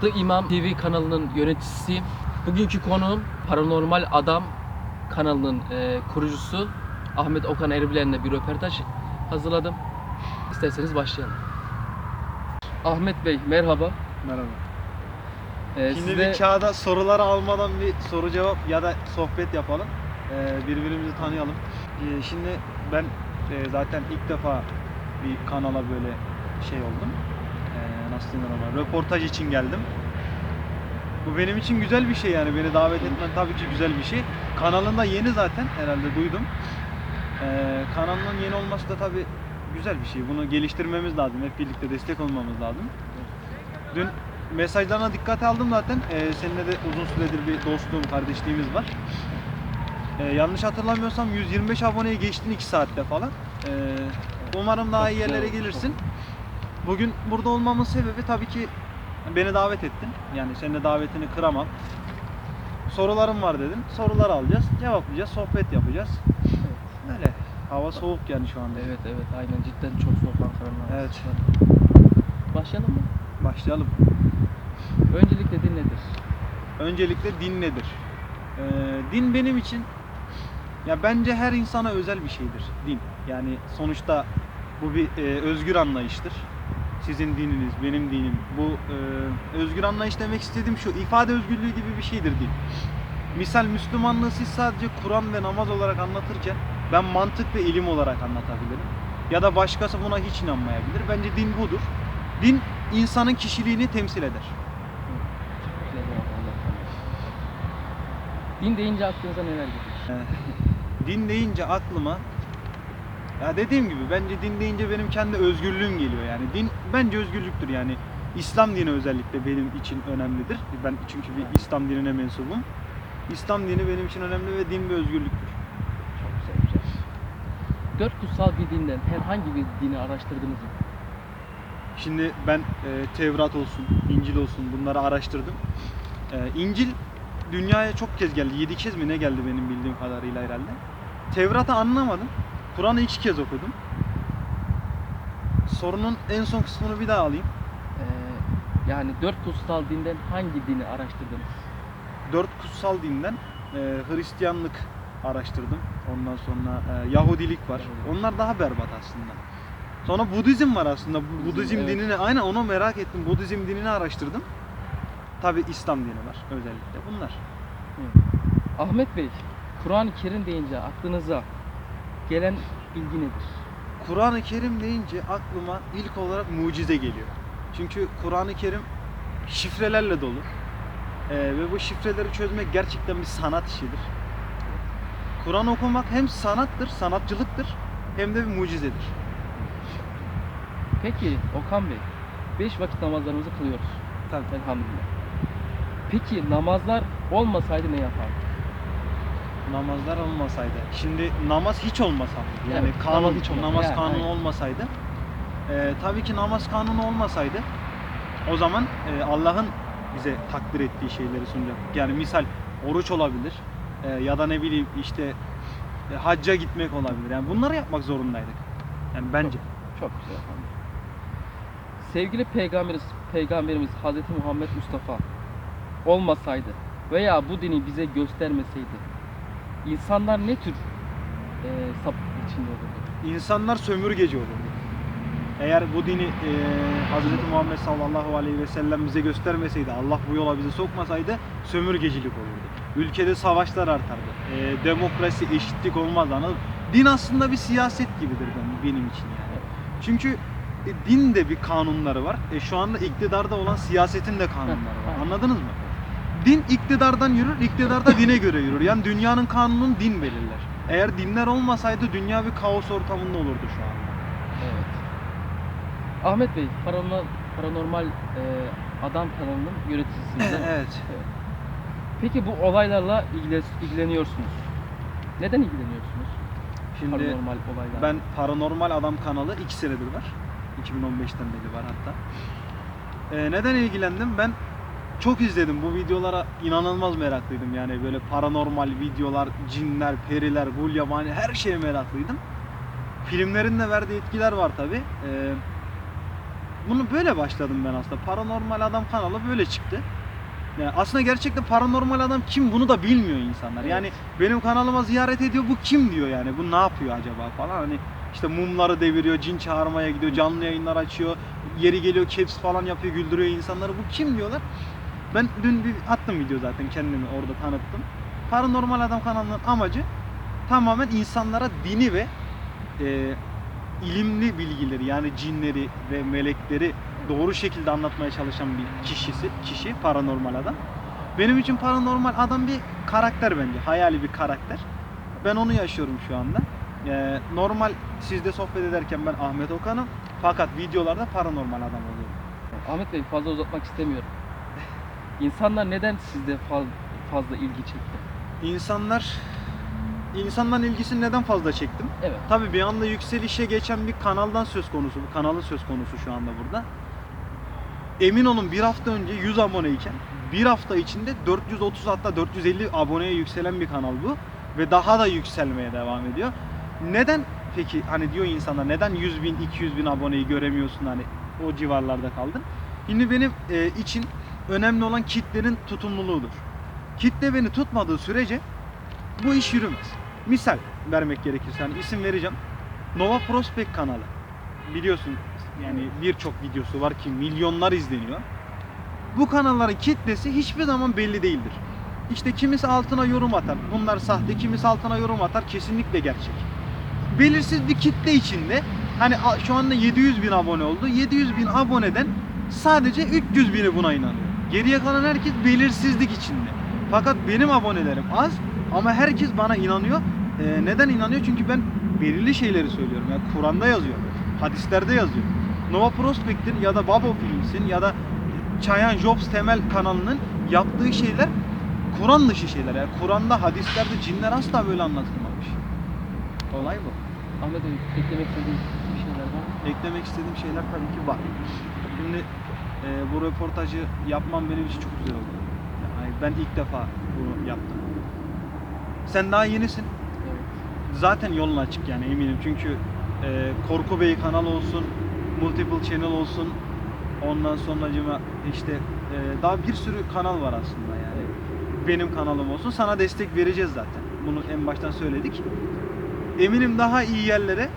The İmam TV kanalının yöneticisiyim. Bugünkü konuğum Paranormal Adam kanalının e, kurucusu Ahmet Okan Erbilen'le bir röportaj hazırladım. İsterseniz başlayalım. Ahmet Bey merhaba. Merhaba. Ee, Şimdi size- bir kağıda soruları almadan bir soru cevap ya da sohbet yapalım. Ee, birbirimizi tanıyalım. Ee, şimdi ben e, zaten ilk defa bir kanala böyle şey oldum. Nasıl denir ona? Röportaj için geldim. Bu benim için güzel bir şey yani. Beni davet etmen tabii ki güzel bir şey. Kanalında yeni zaten herhalde duydum. Ee, kanalının yeni olması da tabii güzel bir şey. Bunu geliştirmemiz lazım. Hep birlikte destek olmamız lazım. Dün mesajlarına dikkate aldım zaten. Ee, seninle de uzun süredir bir dostluğum, kardeşliğimiz var. Ee, yanlış hatırlamıyorsam 125 aboneye geçtin 2 saatte falan. Ee, umarım daha iyi yerlere gelirsin. Bugün burada olmamın sebebi tabii ki beni davet ettin. Yani senin de davetini kıramam. Sorularım var dedin. Sorular alacağız, cevaplayacağız, sohbet yapacağız. Evet. Öyle. Hava soğuk yani şu anda. Evet evet aynen cidden çok soğuk Ankara'nın Evet. Başlayalım mı? Başlayalım. Öncelikle din nedir? Öncelikle din nedir? Ee, din benim için ya bence her insana özel bir şeydir din. Yani sonuçta bu bir e, özgür anlayıştır. Sizin dininiz, benim dinim. Bu e, özgür anlayış demek istediğim şu ifade özgürlüğü gibi bir şeydir din. Misal Müslümanlığı siz sadece Kur'an ve namaz olarak anlatırken ben mantık ve ilim olarak anlatabilirim. Ya da başkası buna hiç inanmayabilir. Bence din budur. Din insanın kişiliğini temsil eder. Din deyince aklınıza neler gelir? Ee, din deyince aklıma ya dediğim gibi bence din deyince benim kendi özgürlüğüm geliyor yani. Din bence özgürlüktür yani. İslam dini özellikle benim için önemlidir. Ben çünkü bir İslam dinine mensubum. İslam dini benim için önemli ve din bir özgürlüktür. Çok güzel güzel. Dört kutsal bir dinden herhangi bir dini araştırdınız mı? şimdi ben e, Tevrat olsun İncil olsun bunları araştırdım. E, İncil dünyaya çok kez geldi. 7 kez mi ne geldi benim bildiğim kadarıyla herhalde. Tevrat'ı anlamadım Kur'an'ı iki kez okudum sorunun en son kısmını bir daha alayım Ee, yani dört kutsal dinden hangi dini araştırdınız? dört kutsal dinden e, Hristiyanlık araştırdım. Ondan sonra e, Yahudilik var. Yahudilik. Onlar daha berbat aslında. Sonra Budizm var aslında. Bu Budizm, Budizm evet. dinini aynen onu merak ettim. Budizm dinini araştırdım. Tabi İslam dini var özellikle bunlar. Ahmet Bey, Kur'an-ı Kerim deyince aklınıza gelen bilgi nedir? Kur'an-ı Kerim deyince aklıma ilk olarak mucize geliyor. Çünkü Kur'an-ı Kerim şifrelerle dolu. E, ve bu şifreleri çözmek gerçekten bir sanat işidir. Kur'an okumak hem sanattır, sanatçılıktır hem de bir mucizedir. Peki Okan Bey, beş vakit namazlarımızı kılıyoruz. Tabii. Elhamdülillah. Peki namazlar olmasaydı ne yapardık? Namazlar olmasaydı. Şimdi namaz hiç olmasaydı. Yani Evet, kanun, namaz hiç olmasaydı. namaz Yani, kanunu aynen. olmasaydı. e, tabii ki namaz kanunu olmasaydı o zaman e, Allah'ın bize takdir ettiği şeyleri sunacaktık. Yani misal oruç olabilir e, ya da ne bileyim işte e, hacca gitmek olabilir. Yani bunları yapmak zorundaydık. Yani bence. Çok güzel efendim. Sevgili peygamberimiz, peygamberimiz Hazreti Muhammed Mustafa olmasaydı veya bu dini bize göstermeseydi insanlar ne tür e, sapıklık içinde olurdu? İnsanlar sömürgeci olurdu. Eğer bu dini e, Hz. Muhammed sallallahu aleyhi ve sellem bize göstermeseydi, Allah bu yola bizi sokmasaydı sömürgecilik olurdu. Ülkede savaşlar artardı. E, demokrasi, eşitlik olmaz anladın? Din aslında bir siyaset gibidir benim, için yani. Çünkü e, din de bir kanunları var. E, şu anda iktidarda olan siyasetin de kanunları var. Anladınız mı? Din iktidardan yürür, iktidar da dine göre yürür. Yani dünyanın kanununu din belirler. Eğer dinler olmasaydı dünya bir kaos ortamında olurdu şu anda. Evet. Ahmet Bey, paranormal, paranormal e, adam kanalının yöneticisiniz. değil mi? evet. Peki bu olaylarla ilgile- ilgileniyorsunuz. Neden ilgileniyorsunuz? Şimdi paranormal olaylar. ben Paranormal Adam kanalı 2 senedir var. 2015'ten beri var hatta. Ee, neden ilgilendim? Ben çok izledim. Bu videolara inanılmaz meraklıydım. Yani böyle paranormal videolar, cinler, periler, gulyabani her şeye meraklıydım. Filmlerin de verdiği etkiler var tabi. bunu böyle başladım ben aslında. Paranormal Adam kanalı böyle çıktı. Yani aslında gerçekten paranormal adam kim bunu da bilmiyor insanlar. Evet. Yani benim kanalıma ziyaret ediyor bu kim diyor yani bu ne yapıyor acaba falan hani işte mumları deviriyor, cin çağırmaya gidiyor, canlı yayınlar açıyor, yeri geliyor caps falan yapıyor, güldürüyor insanları. Bu kim diyorlar? Ben dün bir attım video zaten kendimi orada tanıttım. Paranormal Adam kanalının amacı tamamen insanlara dini ve e, ilimli bilgileri yani cinleri ve melekleri doğru şekilde anlatmaya çalışan bir kişisi, kişi paranormal adam. Benim için paranormal adam bir karakter bence, hayali bir karakter. Ben onu yaşıyorum şu anda. Ee, normal sizde sohbet ederken ben Ahmet Okan'ım fakat videolarda paranormal adam oluyorum. Ahmet Bey fazla uzatmak istemiyorum. İnsanlar neden sizde faz- fazla ilgi çekti? İnsanlar insanların ilgisini neden fazla çektim? Evet. Tabii bir anda yükselişe geçen bir kanaldan söz konusu. Bu kanalın söz konusu şu anda burada. Emin olun bir hafta önce 100 aboneyken bir hafta içinde 430 hatta 450 aboneye yükselen bir kanal bu. Ve daha da yükselmeye devam ediyor. Neden peki hani diyor insanlar neden 100 bin 200 bin aboneyi göremiyorsun hani o civarlarda kaldın. Şimdi benim e, için önemli olan kitlenin tutumluluğudur. Kitle beni tutmadığı sürece bu iş yürümez. Misal vermek gerekirse hani isim vereceğim. Nova Prospect kanalı. Biliyorsun yani birçok videosu var ki milyonlar izleniyor. Bu kanalların kitlesi hiçbir zaman belli değildir. İşte kimisi altına yorum atar. Bunlar sahte. Kimisi altına yorum atar. Kesinlikle gerçek. Belirsiz bir kitle içinde hani şu anda 700 bin abone oldu. 700 bin aboneden sadece 300 bini buna inanıyor. Geriye kalan herkes belirsizlik içinde. Fakat benim abonelerim az ama herkes bana inanıyor. Ee, neden inanıyor? Çünkü ben belirli şeyleri söylüyorum. Yani Kur'an'da yazıyor. Hadislerde yazıyor. Nova Prospect'in ya da Babo Films'in ya da Çayan Jobs Temel kanalının yaptığı şeyler Kur'an dışı şeyler. Yani Kur'an'da, hadislerde cinler asla böyle anlatılmamış. Olay bu. Ahmet Bey eklemek istediğiniz bir şeyler var mı? Eklemek istediğim şeyler tabii ki var. Şimdi e, bu röportajı yapmam benim için çok güzel oldu. Yani ben ilk defa bunu yaptım. Sen daha yenisin. Zaten yolun açık yani eminim. Çünkü e, Korku Bey kanal olsun, Multiple Channel olsun, ondan sonra işte e, daha bir sürü kanal var aslında yani. Benim kanalım olsun. Sana destek vereceğiz zaten. Bunu en baştan söyledik. Eminim daha iyi yerlere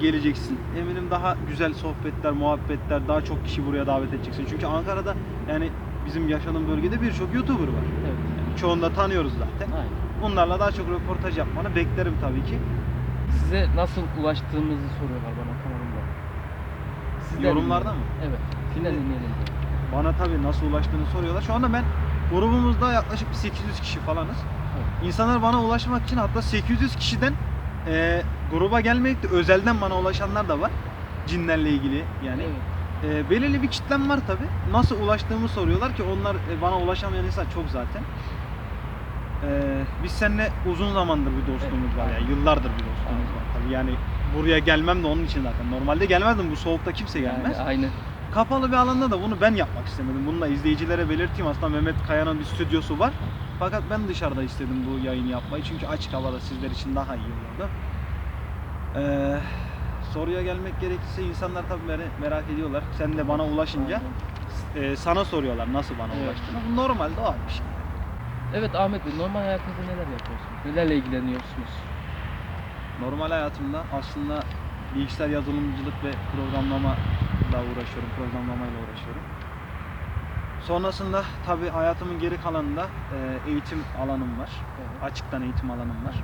geleceksin. Eminim daha güzel sohbetler, muhabbetler, daha çok kişi buraya davet edeceksin. Çünkü Ankara'da yani bizim yaşadığım bölgede birçok YouTuber var. Evet. Yani çoğunu da tanıyoruz zaten. Aynen. Bunlarla daha çok röportaj yapmanı beklerim tabii ki. Size nasıl ulaştığımızı soruyorlar bana kanalımda. Sizden Yorumlarda mı? Evet. Sizden dinleyelim. Bana tabii nasıl ulaştığını soruyorlar. Şu anda ben grubumuzda yaklaşık bir 800 kişi falanız. Evet. İnsanlar bana ulaşmak için hatta 800 kişiden e, gruba gelmeyip de özelden bana ulaşanlar da var. Cinlerle ilgili yani. Evet. E, belirli bir kitlem var tabi. Nasıl ulaştığımı soruyorlar ki onlar e, bana ulaşamayan insan çok zaten. E, biz seninle uzun zamandır bir dostluğumuz Evet. var yani yıllardır bir dostluğumuz var tabi. Yani buraya gelmem de onun için zaten. Normalde gelmezdim bu soğukta kimse gelmez. Yani, aynen. Kapalı bir alanda da bunu ben yapmak istemedim. Bunu da izleyicilere belirteyim. Aslında Mehmet Kaya'nın bir stüdyosu var. Fakat ben dışarıda istedim bu yayını yapmayı. Çünkü açık havada sizler için daha iyi olurdu. Ee, soruya gelmek gerekirse insanlar tabii mer- merak ediyorlar. Sen de bana ulaşınca e, sana soruyorlar nasıl bana Evet. ulaştığını. Bu normalde doğal bir şey. Evet Ahmet Bey normal hayatınızda neler yapıyorsunuz? Nelerle ilgileniyorsunuz? Normal hayatımda aslında bilgisayar yazılımcılık ve programlama da uğraşıyorum. Programlamayla uğraşıyorum. Sonrasında tabii hayatımın geri kalanında e, eğitim alanım var. Evet. Açıktan eğitim alanım var.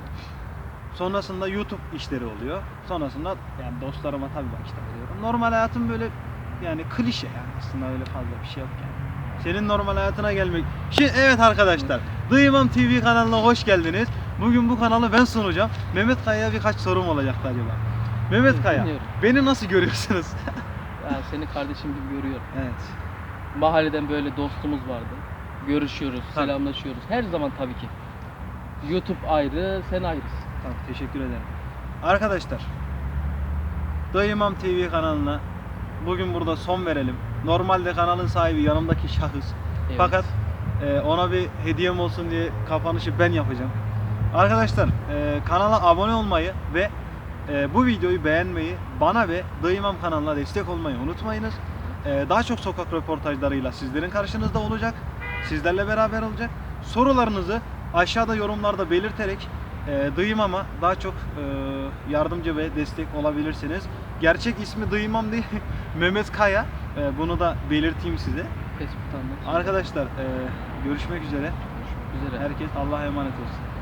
Sonrasında YouTube işleri oluyor. Sonrasında yani dostlarıma tabii vakit ayırıyorum. Normal hayatım böyle yani klişe yani aslında öyle fazla bir şey yok yani. Senin normal hayatına gelmek. Şimdi evet arkadaşlar. Duymam TV kanalına hoş geldiniz. Bugün bu kanalı ben sunacağım. Mehmet Kaya'ya birkaç sorum olacaktı acaba. Mehmet Kaya, dinliyorum. beni nasıl görüyorsunuz? Yani seni kardeşim gibi görüyorum. evet. Mahalleden böyle dostumuz vardı. Görüşüyoruz, Tabii. selamlaşıyoruz. Her zaman tabii ki. YouTube ayrı, sen ayrısın. Tamam teşekkür ederim. Arkadaşlar Dayımam TV kanalına bugün burada son verelim. Normalde kanalın sahibi yanımdaki şahıs. Evet. Fakat e, ona bir hediyem olsun diye kapanışı ben yapacağım. Arkadaşlar e, kanala abone olmayı ve e, bu videoyu beğenmeyi bana ve Dayımam kanalına destek olmayı unutmayınız. E, daha çok sokak röportajlarıyla sizlerin karşınızda olacak. Sizlerle beraber olacak. Sorularınızı aşağıda yorumlarda belirterek e, Dıyımam'a daha çok e, yardımcı ve destek olabilirsiniz. Gerçek ismi Dıyımam değil, Mehmet Kaya. E, bunu da belirteyim size. Facebook'tan da. Arkadaşlar e, görüşmek üzere. Görüşmek üzere. Herkes Allah'a emanet olsun.